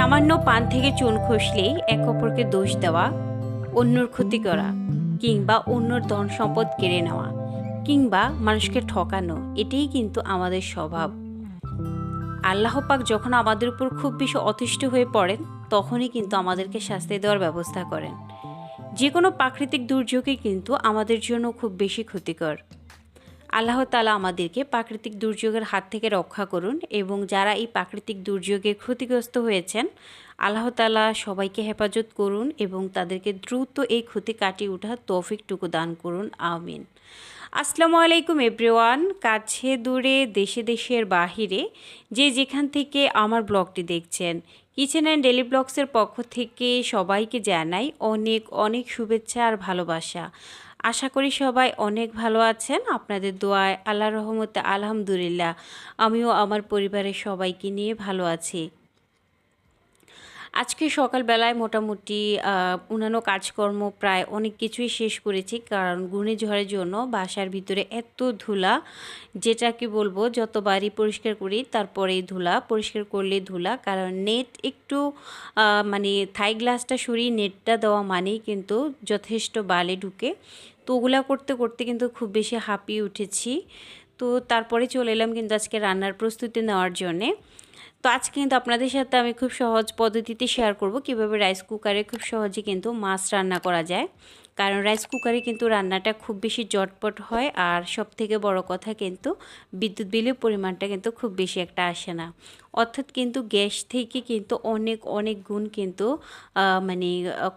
সামান্য পান থেকে চুন খসলেই এক অপরকে দোষ দেওয়া, অন্যর ক্ষতি করা, কিংবা অন্যর ধন সম্পদ কেড়ে নেওয়া, কিংবা মানুষকে ঠকানো, এটাই কিন্তু আমাদের স্বভাব। আল্লাহ পাক যখন আমাদের উপর খুব বেশি অতিষ্ঠ হয়ে পড়েন, তখনই কিন্তু আমাদেরকে শাস্তি দেওয়ার ব্যবস্থা করেন। যে কোনো প্রাকৃতিক দুর্যোগই কিন্তু আমাদের জন্য খুব বেশি ক্ষতিকর। আল্লাহ তালা আমাদেরকে প্রাকৃতিক দুর্যোগের হাত থেকে রক্ষা করুন এবং যারা এই প্রাকৃতিক দুর্যোগে ক্ষতিগ্রস্ত হয়েছেন, আল্লাহ তালা সবাইকে হেফাজত করুন এবং তাদেরকে দ্রুত এই ক্ষতি কাটিয়ে ওঠার তৌফিকটুকু দান করুন, আমিন। আসসালামু আলাইকুম এভরিওয়ান, কাছে দূরে, দেশে দেশের বাহিরে যে যেখান থেকে আমার ব্লগটি দেখছেন, কিচেন অ্যান্ড ডেলি ব্লগসের পক্ষ থেকে সবাইকে জানাই অনেক অনেক শুভেচ্ছা আর ভালোবাসা। আশা করি সবাই অনেক ভালো আছেন। আপনাদের দোয়ায় আল্লাহ রহমতে আলহামদুলিল্লাহ। আমিও আমার পরিবারের সবাইকে নিয়ে ভালো আছি। আজকে সকালবেলায় মোটামুটি অন্যান্য কাজকর্ম প্রায় অনেক কিছুই শেষ করেছি। কারণ ঘূর্ণিঝড়ের জন্য বাসার ভিতরে এত ধুলা যেটা কি বলব যতবারই পরিষ্কার করি তারপরে ধুলা, পরিষ্কার করলে ধুলা। কারণ নেট একটু মানে থাই গ্লাসটা সরিয়ে নেটটা দেওয়া মানেই কিন্তু যথেষ্ট বালে ঢুকে। তো ওগুলা করতে করতে কিন্তু খুব বেশি হাঁপিয়ে উঠেছি। তো তারপরে চলে এলাম কিন্তু আজকে রান্নার প্রস্তুতি নেওয়ার জন্যে। তো আজকে কিন্তু আপনাদের সাথে আমি খুব সহজ পদ্ধতিতে শেয়ার করব কীভাবে রাইস কুকারে খুব সহজে কিন্তু মাছ রান্না করা যায়। কারণ রাইস কুকারে কিন্তু রান্নাটা খুব বেশি জটপট হয় আর সব থেকে বড় কথা কিন্তু বিদ্যুৎ বিলের পরিমাণটা কিন্তু খুব বেশি একটা আসে না। অর্থাৎ কিন্তু গ্যাস থেকে কিন্তু অনেক অনেক গুণ কিন্তু মানে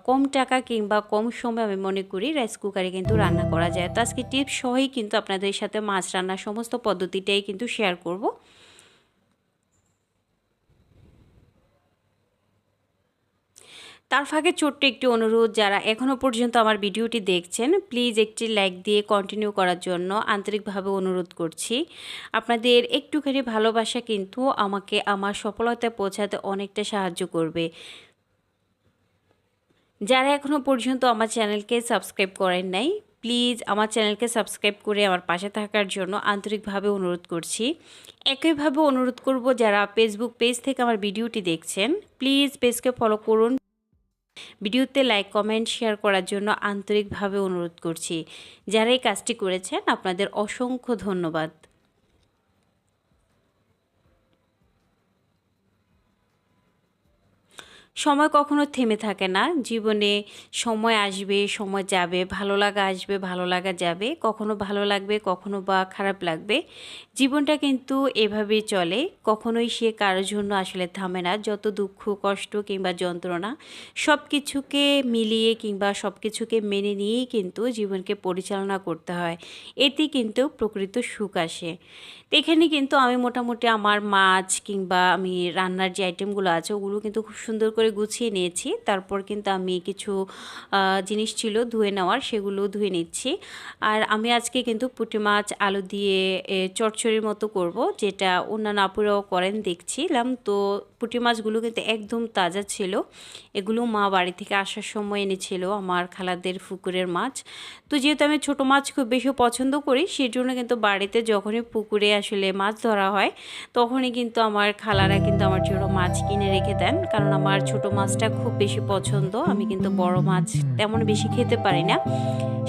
কম টাকা কিংবা কম সময় আমি মনে করি রাইস কুকারে কিন্তু রান্না করা যায়। তো আজকে টিপস সহই কিন্তু আপনাদের সাথে মাছ রান্নার সমস্ত পদ্ধতিটাই কিন্তু শেয়ার করব। তার ফাঁকে ছোট্ট একটি অনুরোধ, যারা এখনও পর্যন্ত আমার ভিডিওটি দেখছেন প্লিজ একটি লাইক দিয়ে কন্টিনিউ করার জন্য আন্তরিকভাবে অনুরোধ করছি। আপনাদের একটুখানি ভালোবাসা কিন্তু আমাকে আমার সফলতায় পৌঁছাতে অনেকটা সাহায্য করবে। যারা এখনও পর্যন্ত আমার চ্যানেলকে সাবস্ক্রাইব করেন নাই প্লিজ আমার চ্যানেলকে সাবস্ক্রাইব করে আমার পাশে থাকার জন্য আন্তরিকভাবে অনুরোধ করছি। একইভাবে অনুরোধ করব, যারা ফেসবুক পেজ থেকে আমার ভিডিওটি দেখছেন প্লিজ পেজকে ফলো করুন। ভিডিওতে লাইক, কমেন্ট, শেয়ার করার জন্য আন্তরিকভাবে অনুরোধ করছি। যারা এই কাজটি করেছেন, আপনাদের অসংখ্য ধন্যবাদ। সময় কখনো থেমে থাকে না। জীবনে সময় আসবে, সময় যাবে, ভালো লাগা আসবে, ভালো লাগা যাবে, কখনো ভালো লাগবে, কখনো বা খারাপ লাগবে। জীবনটা কিন্তু এভাবেই চলে, কখনোই সে কারোর জন্য আসলে থামে না। যত দুঃখ, কষ্ট কিংবা যন্ত্রণা সব কিছুকে মিলিয়ে কিংবা সব কিছুকে মেনে নিয়েই কিন্তু জীবনকে পরিচালনা করতে হয়। এতে কিন্তু প্রকৃত সুখ আসে। এখানে কিন্তু আমি মোটামুটি আমার মাছ কিংবা আমি রান্নার যে আইটেমগুলো আছে ওগুলো কিন্তু খুব সুন্দর করে গুছিয়ে নিয়েছি। তারপর কিন্তু আমি কিছু জিনিস ছিল ধুয়ে নেওয়ার সেগুলো ধুয়ে নিচ্ছি। আর আমি আজকে কিন্তু পুঁটি মাছ আলু দিয়ে এ, চচ্চড়ির মতো করব যেটা অন্যান্য আপুরাও করেন দেখছিলাম। তো পুঁটি মাছগুলো কিন্তু একদম তাজা ছিল। এগুলো মা বাড়ি থেকে আসার সময় এনেছিল আমার খালাদের পুকুরের মাছ। তো যেহেতু আমি ছোট মাছ খুব বেশি পছন্দ করি সেই জন্য কিন্তু বাড়িতে যখনই পুকুরে আসলে মাছ ধরা হয়, তখনই কিন্তু আমার খালারা কিন্তু আমার জন্য মাছ কিনে রেখে দেন। কারণ আমার ছোট মাছটা খুব বেশি পছন্দ, আমি কিন্তু বড় মাছ তেমন বেশি খেতে পারি না।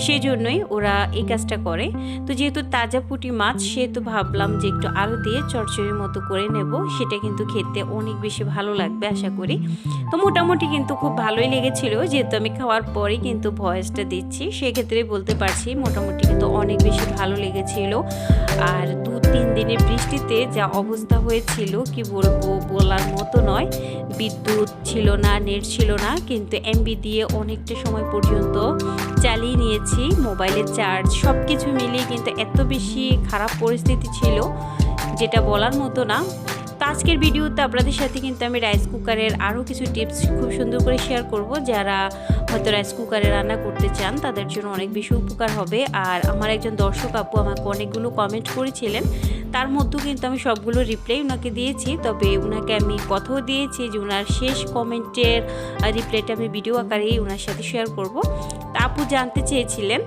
সেই জন্যই ওরা এই কাজটা করে। তো যেহেতু তাজা পুঁটি মাছ, সেহেতু ভাবলাম যে একটু আলু দিয়ে চচ্চড়ির মতো করে নেব, সেটা কিন্তু খেতে অনেক বেশি ভালো লাগবে আশা করি। তো মোটামুটি কিন্তু খুব ভালোই লেগেছিল, যেহেতু আমি খাওয়ার পরেই কিন্তু ভয়েসটা দিচ্ছি, সেক্ষেত্রে বলতে পারছি মোটামুটি কিন্তু অনেক বেশি ভালো লেগেছিল। আর তিন দিনের বৃষ্টিতে যা অবস্থা হয়েছিল, কি বলব বলার মতো নয়। বিদ্যুৎ ছিল না, নেট ছিল না, কিন্তু এমবি দিয়ে অনেকটা সময় পর্যন্ত চালিয়ে নিয়েছি মোবাইলের চার্জ সব কিছু মিলিয়ে কিন্তু এত বেশি খারাপ পরিস্থিতি ছিল, যেটা বলার মতো না। আজকের ভিডিওতে আপনাদের সাথে কিন্তু আমি রাইস কুকারের আরও কিছু টিপস খুব সুন্দর করে শেয়ার করব। যারা হয়তো রাইস কুকারে রান্না করতে চান, তাদের জন্য অনেক বেশি উপকার হবে। আর আমার একজন দর্শক আপু আমাকে অনেকগুলো কমেন্ট করেছিলেন। তার মধ্যেও কিন্তু আমি সবগুলো রিপ্লাই ওনাকে দিয়েছি। তবে ওনাকে আমি কথাও দিয়েছি যে ওনার শেষ কমেন্টের রিপ্লাইটা আমি ভিডিও আকারেই ওনার সাথে শেয়ার করব। তা আপু জানতে চেয়েছিলেন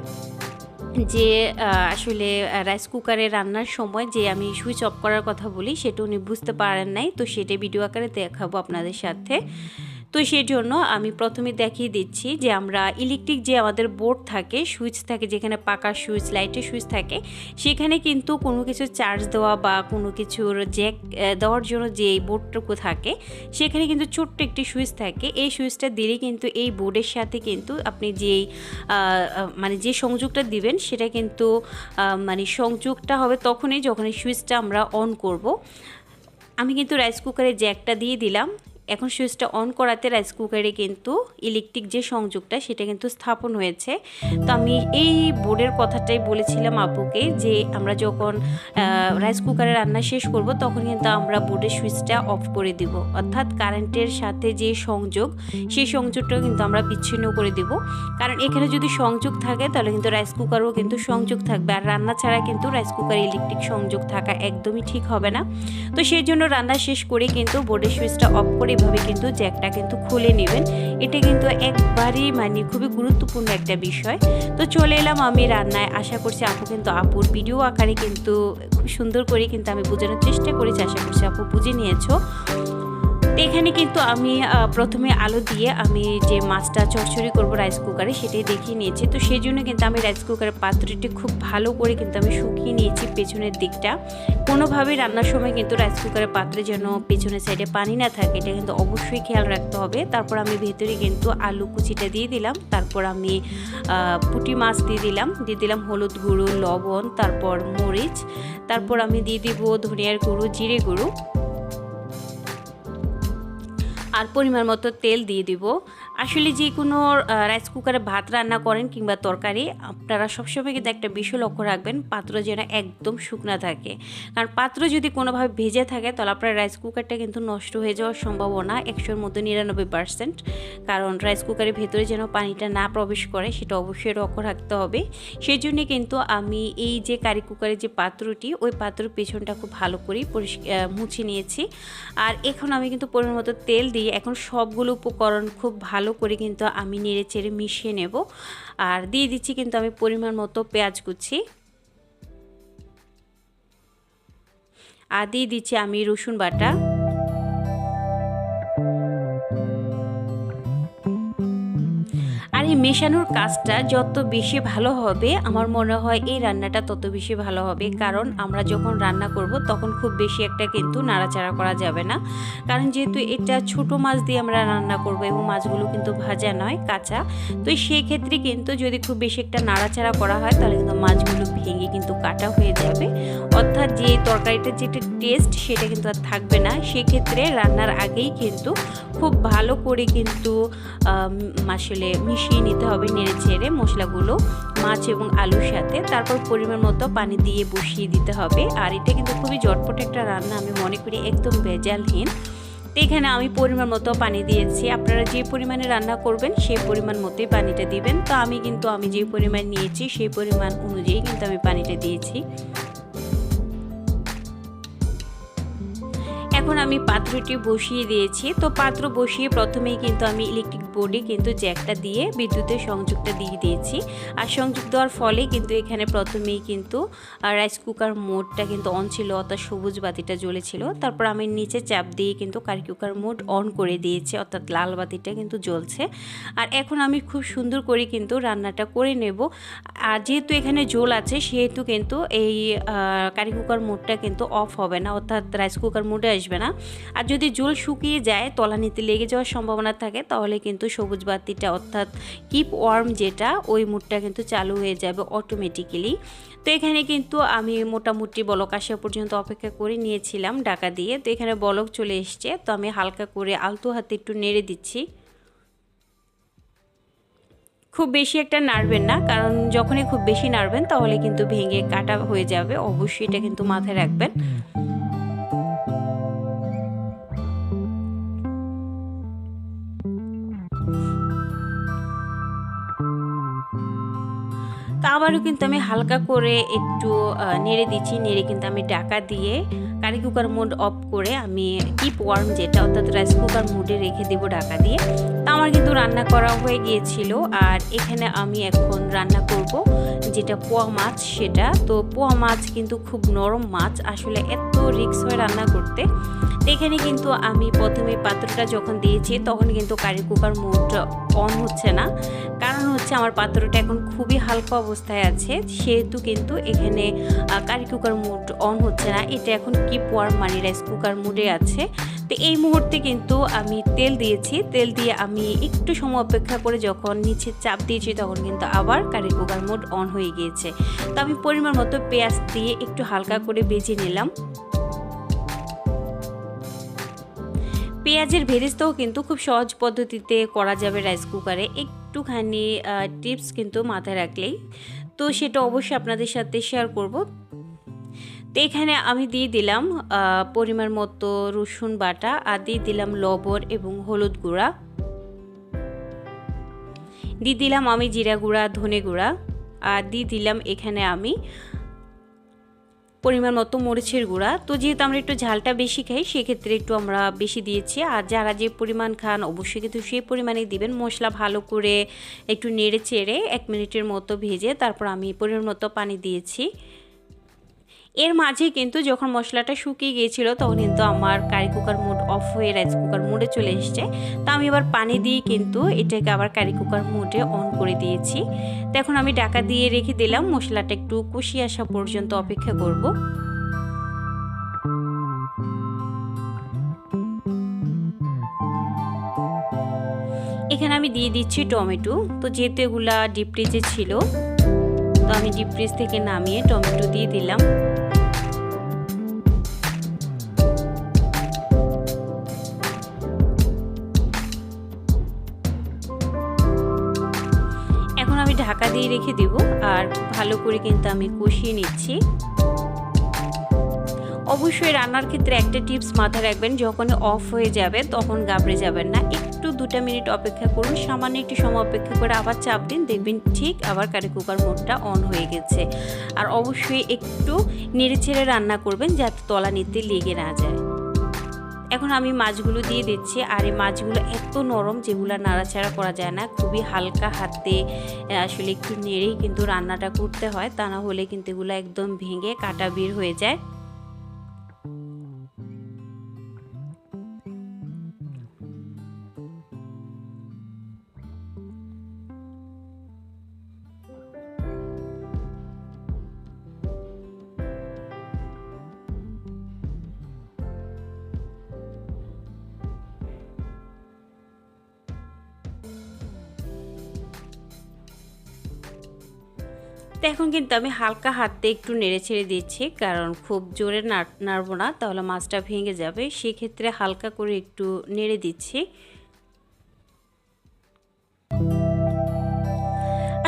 যে আসলে রাইস কুকারে রান্নার সময় যে আমি সুইচ অফ করার কথা বলি, সেটা উনি বুঝতে পারেন নাই। তো সেটা ভিডিও আকারে দেখাবো আপনাদের সাথে। তো সেই জন্য আমি প্রথমে দেখিয়ে দিচ্ছি যে আমরা ইলেকট্রিক যে আমাদের বোর্ড থাকে সুইচ থাকে, যেখানে পাকা সুইচ লাইটের সুইচ থাকে, সেখানে কিন্তু কোনো কিছু চার্জ দেওয়া বা কোনো কিছুর জ্যাক দেওয়ার জন্য যে বোর্ডটুকু থাকে, সেখানে কিন্তু ছোট্ট একটি সুইচ থাকে। এই সুইচটা দিলে কিন্তু এই বোর্ডের সাথে কিন্তু আপনি যেই মানে যে সংযোগটা দিবেন, সেটা কিন্তু মানে সংযোগটা হবে তখনই যখন এই সুইচটা আমরা অন করব। আমি কিন্তু রাইস কুকারে জ্যাকটা দিয়ে দিলাম। এখন সুইচটা অন করাতে রাইস কুকারে কিন্তু ইলেকট্রিক যে সংযোগটা সেটা কিন্তু স্থাপন হয়েছে। তো আমি এই বোর্ডের কথাটাই বলেছিলাম আপুকে যে আমরা যখন রাইস কুকারে রান্না শেষ করব তখন কিন্তু আমরা বোর্ডের সুইচটা অফ করে দিব। অর্থাৎ কারেন্টের সাথে যে সংযোগ, সেই সংযোগটাও কিন্তু আমরা বিচ্ছিন্ন করে দিব। কারণ এখানে যদি সংযোগ থাকে তাহলে কিন্তু রাইস কুকারও কিন্তু সংযোগ থাকবে। আর রান্না ছাড়া কিন্তু রাইস কুকারে ইলেকট্রিক সংযোগ থাকা একদমই ঠিক হবে না। তো সেই জন্য রান্না শেষ করে কিন্তু বোর্ডের সুইচটা অফ করে এভাবে কিন্তু জ্যাকটা কিন্তু খুলে নেবেন। এটা কিন্তু একবারই মানে খুবই গুরুত্বপূর্ণ একটা বিষয়। তো চলে এলাম আমি রান্নায়। আশা করছি আপু কিন্তু আপুর ভিডিও আকারে কিন্তু খুব সুন্দর করে কিন্তু আমি বোঝানোর চেষ্টা করেছি। আশা করছি আপু বুঝে নিয়েছো। এখানে কিন্তু আমি প্রথমে আলু দিয়ে আমি যে মাছটা চচ্চড়ি করব রাইস কুকারে সেটাই দেখিয়ে নিয়েছি। তো সেই জন্য কিন্তু আমি রাইস কুকারের পাত্রটি খুব ভালো করে কিন্তু আমি শুকিয়ে নিয়েছি পেছনের দিকটা। কোনোভাবেই রান্নার সময় কিন্তু রাইস কুকারের পাত্রে যেন পেছনের সাইডে পানি না থাকে, এটা কিন্তু অবশ্যই খেয়াল রাখতে হবে। তারপর আমি ভেতরে কিন্তু আলু কুচিটা দিয়ে দিলাম। তারপর আমি পুঁটি মাছ দিয়ে দিলাম। দিয়ে দিলাম হলুদ গুঁড়ো, লবণ, তারপর মরিচ। তারপর আমি দিয়ে দিব ধনিয়ার গুঁড়ো, জিরে গুঁড়ো। আর পরিমাণ মতো তেল দিয়ে দিব। আসলে যে কোনো রাইস কুকারে ভাত রান্না করেন কিংবা তরকারি, আপনারা সবসময় কিন্তু একটা বিষয় লক্ষ্য রাখবেন, পাত্র যেন একদম শুকনা থাকে। কারণ পাত্র যদি কোনোভাবে ভেজে থাকে, তাহলে আপনার রাইস কুকারটা কিন্তু নষ্ট হয়ে যাওয়ার সম্ভাবনা একশোর মধ্যে নিরানব্বই পার্সেন্ট কারণ রাইস কুকারের ভেতরে যেন পানিটা না প্রবেশ করে, সেটা অবশ্যই লক্ষ্য রাখতে হবে। সেই জন্যে কিন্তু আমি এই যে কারি কুকারের যে পাত্রটি, ওই পাত্রের পেছনটা খুব ভালো করেই পরিষ্কার মুছে নিয়েছি। আর এখন আমি কিন্তু পরিমাণ মতো তেল দিয়ে এখন সবগুলো উপকরণ খুব ভালো করে কিন্তু আমি নেড়ে চেড়ে মিশিয়ে নেব। আর দিয়ে দিচ্ছি কিন্তু আমি পরিমাণ মতো পেঁয়াজ কুচি। আর দিয়ে দিচ্ছি আমি রসুন বাটা। মেশানোর কাজটা যত বেশি ভালো হবে, আমার মনে হয় এই রান্নাটা তত বেশি ভালো হবে। কারণ আমরা যখন রান্না করব, তখন খুব বেশি একটা কিন্তু নাড়াচাড়া করা যাবে না। কারণ যেহেতু এটা ছোট মাছ দিয়ে আমরা রান্না করব এবং মাছগুলো কিন্তু ভাজা নয়, কাঁচা। তো সেই ক্ষেত্রে কিন্তু যদি খুব বেশি একটা নাড়াচাড়া করা হয়, তাহলে কিন্তু মাছগুলো ভেঙে কিন্তু কাটা হয়ে যাবে। অর্থাৎ যে তরকারিটার যেটা টেস্ট সেটা কিন্তু আর থাকবে না। সেক্ষেত্রে রান্নার আগেই কিন্তু খুব ভালো করে কিন্তু আসলে মিশিয়ে নিতে হবে নেড়ে ছেড়ে মশলাগুলো, মাছ এবং আলুর সাথে। তারপর পরিমাণ মতো পানি দিয়ে বসিয়ে দিতে হবে। আর এটা কিন্তু খুবই জটপট একটা রান্না, আমি মনে করি একদম ভেজালহীন। তো এখানে আমি পরিমাণ মতো পানি দিয়েছি। আপনারা যে পরিমাণে রান্না করবেন, সেই পরিমাণ মতোই পানিটা দিবেন। তো আমি কিন্তু, আমি যে পরিমাণ নিয়েছি, সেই পরিমাণ অনুযায়ী কিন্তু আমি পানিটা দিয়েছি। এখন আমি পাত্রটি বসিয়ে দিয়েছি। তো পাত্র বসিয়ে প্রথমেই কিন্তু আমি ইলেকট্রিক বোর্ডে কিন্তু জ্যাকটা দিয়ে বিদ্যুতের সংযোগটা দিয়ে দিয়েছি। আর সংযোগ দেওয়ার ফলে কিন্তু এখানে প্রথমেই কিন্তু রাইস কুকার মোডটা কিন্তু অন ছিল, অর্থাৎ সবুজ বাতিটা জ্বলেছিল। তারপর আমি নিচে চাপ দিয়ে কিন্তু কারি কুকার মোড অন করে দিয়েছি, অর্থাৎ লাল বাতিটা কিন্তু জ্বলছে। আর এখন আমি খুব সুন্দর করে কিন্তু রান্নাটা করে নেব। আর যেহেতু এখানে জল আছে, সেহেতু কিন্তু এই কারি কুকার মোডটা কিন্তু অফ হবে না, অর্থাৎ রাইস কুকার মোডে আসবে না। আর যদি জল শুকিয়ে যায়, তলানিতে লেগে যাওয়ার সম্ভাবনা থাকে, তাহলে কিন্তু সবুজ বাতিটা অর্থাৎ কিপ ওয়ার্ম যেটা, ওই মুডটা কিন্তু চালু হয়ে যাবে অটোমেটিক্যালি তো এখানে কিন্তু আমি মোটামুটি বলক আসা পর্যন্ত অপেক্ষা করে নিয়েছিলাম ডাকা দিয়ে। তো এখানে বলক চলে এসছে, তো আমি হালকা করে আলতো হাতে একটু নেড়ে দিচ্ছি। খুব বেশি একটা নাড়বেন না, কারণ যখনই খুব বেশি নাড়বেন, তাহলে কিন্তু ভেঙে কাটা হয়ে যাবে। অবশ্যই এটা কিন্তু মাথায় রাখবেন। তা আবারও কিন্তু আমি হালকা করে একটু নেড়ে দিচ্ছি, নেড়ে কিন্তু আমি ডাকা দিয়ে কারি কুকার মোড অফ করে আমি কিপ ওয়ার্ম যেটা অর্থাৎ রাইস কুকার মোডে রেখে দেবো ডাকা দিয়ে। তা আমার কিন্তু রান্না করা হয়ে গিয়েছিল আর এখানে আমি এখন রান্না করব যেটা পোয়া মাছ সেটা। তো পোয়া মাছ কিন্তু খুব নরম মাছ, আসলে এত রিক্স হয়ে রান্না করতে। এখানে কিন্তু আমি প্রথমে পাত্রটা যখন দিয়েছি তখন কিন্তু কারি কুকার মোড অন হচ্ছে না। হচ্ছে আমার পাত্রটা এখন খুবই হালকা অবস্থায় আছে, সেহেতু কিন্তু এখানে কারি কুকার মোড অন হচ্ছে না। এটা এখন কি পোয়ার মানি রাইস কুকার মোডে আছে। তো এই মুহূর্তে কিন্তু আমি তেল দিয়েছি। তেল দিয়ে আমি একটু সময় অপেক্ষা করে যখন নিচে চাপ দিয়েছি, তখন কিন্তু আবার কারি কুকার মোড অন হয়ে গিয়েছে। তো আমি পরিমাণ মতো পেঁয়াজ দিয়ে একটু হালকা করে বেজে নিলাম। পেঁয়াজের ভেরিস্তাও কিন্তু খুব সহজ পদ্ধতিতে করা যাবে রাইস কুকারে একটুখানি টিপস কিন্তু মাথায় রাখলেই। তো সেটা অবশ্যই আপনাদের সাথে শেয়ার করব। তো এখানে আমি দিয়ে দিলাম পরিমাণ মতো রসুন বাটা আর দিয়ে দিলাম লবণ এবং হলুদ গুঁড়া। দিয়ে দিলাম আমি জিরা গুঁড়া, ধনে গুঁড়া। আর দিয়ে দিলাম এখানে আমি পরিমাণ মতো মরিচের গুঁড়া। তো যেহেতু আমরা একটু ঝালটা বেশি খাই, সেক্ষেত্রে একটু আমরা বেশি দিয়েছি। আর যারা যে পরিমাণ খান, অবশ্যই কিন্তু সেই পরিমাণে দিবেন। মশলা ভালো করে একটু নেড়ে চেড়ে এক মিনিটের মতো ভেজে তারপর আমি পরিমাণ মতো পানি দিয়েছি। এর মাঝে কিন্তু যখন মশলাটা শুকিয়ে গিয়েছিল, তখন কিন্তু আমার কারি কুকার মুড অফ হয়ে রাইস কুকার মুডে চলে এসছে। তো আমি এবার পানি দিয়ে কিন্তু এটাকে আবার কারি কুকার মুডে অন করে দিয়েছি। তো এখন আমি ডাকা দিয়ে রেখে দিলাম, মশলাটা একটু কষিয়ে আসা পর্যন্ত অপেক্ষা করব। এখানে আমি দিয়ে দিচ্ছি টমেটো। তো যেহেতু এগুলা ডিপ ফ্রিজে ছিল, তো আমি ডিপ ফ্রিজ থেকে নামিয়ে টমেটো দিয়ে দিলাম। দিয়ে রেখে দেব। আর ভালো করে কিন্তু আমি কষিয়ে নিচ্ছি। অবশ্যই রান্নার ক্ষেত্রে একটা টিপস মাথায় রাখবেন যখন অফ হয়ে যাবে তখন গাবড়ে যাবেন না। একটু দুটা মিনিট অপেক্ষা করুন, সামান্য একটু সময় অপেক্ষা করে আবার চাপ দিন, দেখবেন ঠিক আবার কারি কুকার মোডটা অন হয়ে গেছে। আর অবশ্যই একটু নেড়ে ছেড়ে রান্না করবেন, যাতে তলা নিতে লেগে না যায়। এখন আমি মাছগুলো দিয়ে দিচ্ছি আর এই মাছগুলো এত নরম যেগুলো নাড়াচাড়া করা যায় না, খুবই হালকা হাতে আসলে একটু নেড়েই কিন্তু রান্নাটা করতে হয়, তা না হলে কিন্তু এগুলো একদম ভেঙে কাটা বের হয়ে যায়। তো এখন কিন্তু আমি হালকা হাতে একটু নেড়ে ছেড়ে দিচ্ছি, কারণ খুব জোরে নাড়বো না, তাহলে মাছটা ভেঙে যাবে। সেক্ষেত্রে হালকা করে একটু নেড়ে দিচ্ছি।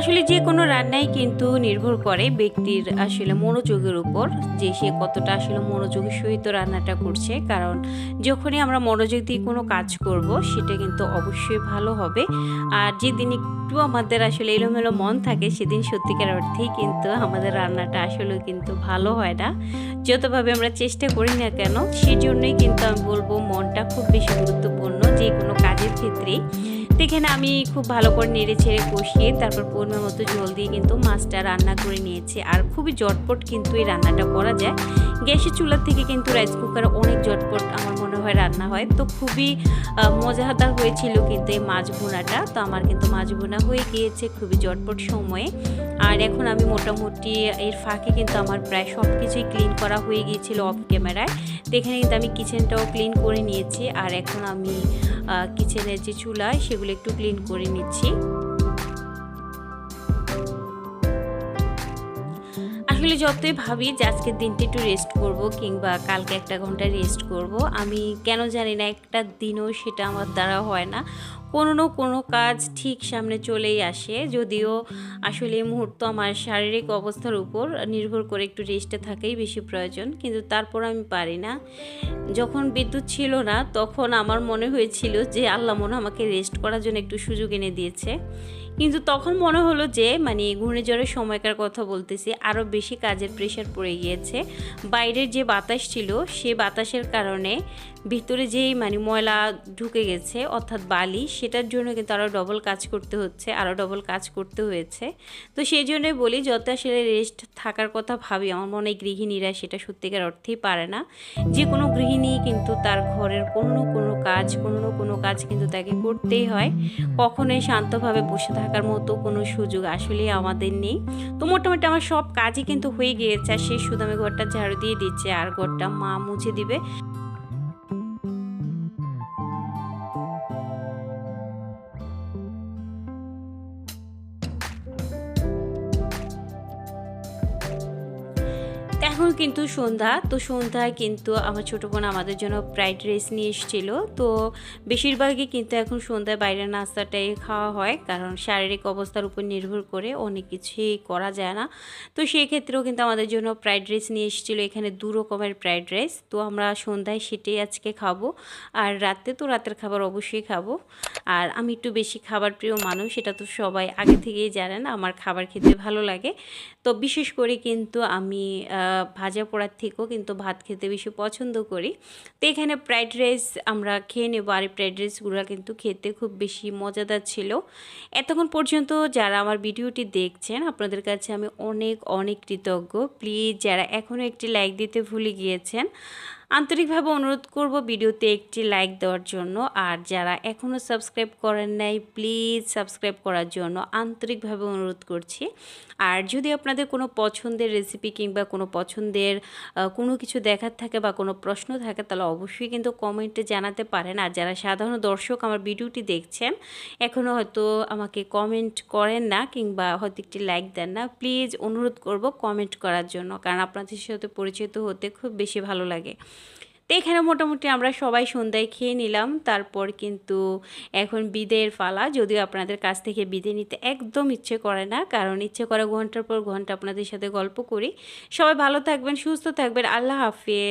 আসলে যে কোনো রান্নাই কিন্তু নির্ভর করে ব্যক্তির আসলে মনোযোগের উপর, যে সে কতটা আসলে মনোযোগের সহিত রান্নাটা করছে। কারণ যখনই আমরা মনোযোগ দিয়ে কোনো কাজ করব, সেটা কিন্তু অবশ্যই ভালো হবে। আর যেদিন একটু আমাদের আসলে এলোমেলো মন থাকে, সেদিন সত্যিকার অর্থেই কিন্তু আমাদের রান্নাটা আসলে কিন্তু ভালো হয় না। যতভাবে আমরা চেষ্টা করি না কেন, সেজন্যই কিন্তু আমি বলব মনটা খুব বেশি গুরুত্বপূর্ণ যে কোনো কাজের ক্ষেত্রেই। তো এখানে আমি খুব ভালো করে নেড়ে ছেড়ে কষিয়ে তারপর পরিমাণ মতো জল দিয়ে কিন্তু মাছটা রান্না করে নিয়েছে। আর খুবই জটপট কিন্তু এই রান্নাটা করা যায়। গ্যাসের চুলার থেকে কিন্তু রাইস কুকার অনেক জটপট আমার মনে হয় রান্না হয়। তো খুবই মজাদার হয়েছিল কিন্তু এই মাছ ভুনাটা। তো আমার কিন্তু মাছ ভুনা হয়ে গিয়েছে খুবই জটপট সময়ে। আর এখন আমি মোটামুটি এর ফাঁকে কিন্তু আমার প্রায় সব কিছুই ক্লিন করা হয়ে গিয়েছিল অফ ক্যামেরায় তো এখানে কিন্তু আমি কিচেনটাও ক্লিন করে নিয়েছি। আর এখন আমি কিচেনের যে চুলা সেগুলো একটু ক্লিন করে নিচ্ছি। আসলে যতই ভাবি যে আজকের দিনটা একটু রেস্ট করব কিংবা কালকে একটা ঘণ্টা রেস্ট করব, আমি কেন জানি না একটা দিনও সেটা আমার দ্বারা হয় না। কোনো না কোনো কাজ ঠিক সামনে চলেই আসে, যদিও আসলে এই মুহূর্ত আমার শারীরিক অবস্থার উপর নির্ভর করে একটু রেস্টে থাকাই বেশি প্রয়োজন, কিন্তু তারপর আমি পারি না। যখন বিদ্যুৎ ছিল না, তখন আমার মনে হয়েছিল যে আল্লাহ মনে আমাকে রেস্ট করার জন্য একটু সুযোগ এনে দিয়েছে। কিন্তু তখন মনে হলো যে মানে ঘূর্ণিঝড়ের সময়কার কথা বলতেছি আরও বেশি কাজের প্রেশার পড়ে গিয়েছে। বাইরের যে বাতাস ছিল, সে বাতাসের কারণে ভিতরে যেই মানে ময়লা ঢুকে গেছে, অর্থাৎ বালি, সেটার জন্য কিন্তু আরও ডবল কাজ করতে হচ্ছে আরও ডবল কাজ করতে হয়েছে। তো সেই জন্যই বলি যত আসলে রেস্ট থাকার কথা ভাবি, আমার মনে হয় গৃহিণীরা সেটা সত্যিকার অর্থেই পারে না। যে কোনো গৃহিণী কিন্তু তার ঘরের কোনো কোনো কাজ, কোনো কোনো কাজ কিন্তু তাকে করতেই হয়। কখনোই শান্তভাবে বসে থাকার মতো কোনো সুযোগ আসলেই আমাদের নেই। তো মোটামুটি আমার সব কাজই কিন্তু হয়ে গিয়েছে, আর সেই শুধু আমি ঘরটা ঝাড়ু দিয়ে দিচ্ছে, আর ঘরটা মা মুছে দিবে। এখন কিন্তু সন্ধ্যা, তো সন্ধ্যায় কিন্তু আমার ছোটো বোন আমাদের জন্য ফ্রাইড রাইস নিয়ে এসেছিল। তো বেশিরভাগই কিন্তু এখন সন্ধ্যায় বাইরের নাস্তাটাই খাওয়া হয়, কারণ শারীরিক অবস্থার উপর নির্ভর করে অনেক কিছুই করা যায় না। তো সেই ক্ষেত্রেও কিন্তু আমাদের জন্য ফ্রাইড রাইস নিয়ে এসেছিল, এখানে দু রকমের ফ্রাইড রাইস তো আমরা সন্ধ্যায় সেটাই আজকে খাব, আর রাতে তো রাতের খাবার অবশ্যই খাব। আর আমি একটু বেশি খাবার প্রিয় মানুষ এটা তো সবাই আগে থেকেই জানেন, আমার খাবার খেতে ভালো লাগে। তো বিশেষ করে কিন্তু আমি ভাজা পোড়ার থেকেও কিন্তু ভাত খেতে বেশি পছন্দ করি। তো এখানে ফ্রাইড রাইস আমরা খেয়ে নেব। আর ফ্রাইড রাইসগুলো কিন্তু খেতে খুব বেশি মজাদার ছিল। এতক্ষণ পর্যন্ত যারা আমার ভিডিওটি দেখছেন, আপনাদের কাছে আমি অনেক অনেক কৃতজ্ঞ। প্লিজ যারা এখনও একটি লাইক দিতে ভুলে গিয়েছেন আন্তরিকভাবে অনুরোধ করব ভিডিওতে একটি লাইক দেওয়ার জন্য। আর যারা এখনও সাবস্ক্রাইব করেন নাই প্লিজ সাবস্ক্রাইব করার জন্য আন্তরিকভাবে অনুরোধ করছি। আর যদি আপনাদের কোনো পছন্দের রেসিপি কিংবা কোনো পছন্দের কোনো কিছু দেখার থাকে বা কোনো প্রশ্ন থাকে, তাহলে অবশ্যই কিন্তু কমেন্টে জানাতে পারেন। আর যারা সাধারণ দর্শক আমার ভিডিওটি দেখছেন এখনও হয়তো আমাকে কমেন্ট করেন না কিংবা হয়তো একটি লাইক দেন না প্লিজ অনুরোধ করব কমেন্ট করার জন্য। কারণ আপনাদের সাথে পরিচিত হতে খুব বেশি ভালো লাগে। তো এখানে মোটামুটি আমরা সবাই সন্ধ্যায় খেয়ে নিলাম। তারপর কিন্তু এখন বিদের পালা। যদিও আপনাদের কাছ থেকে বিদে নিতে একদম ইচ্ছে করে না, কারণ ইচ্ছে করে ঘণ্টার পর ঘণ্টা আপনাদের সাথে গল্প করি। সবাই ভালো থাকবেন, সুস্থ থাকবেন। আল্লাহ হাফিজ।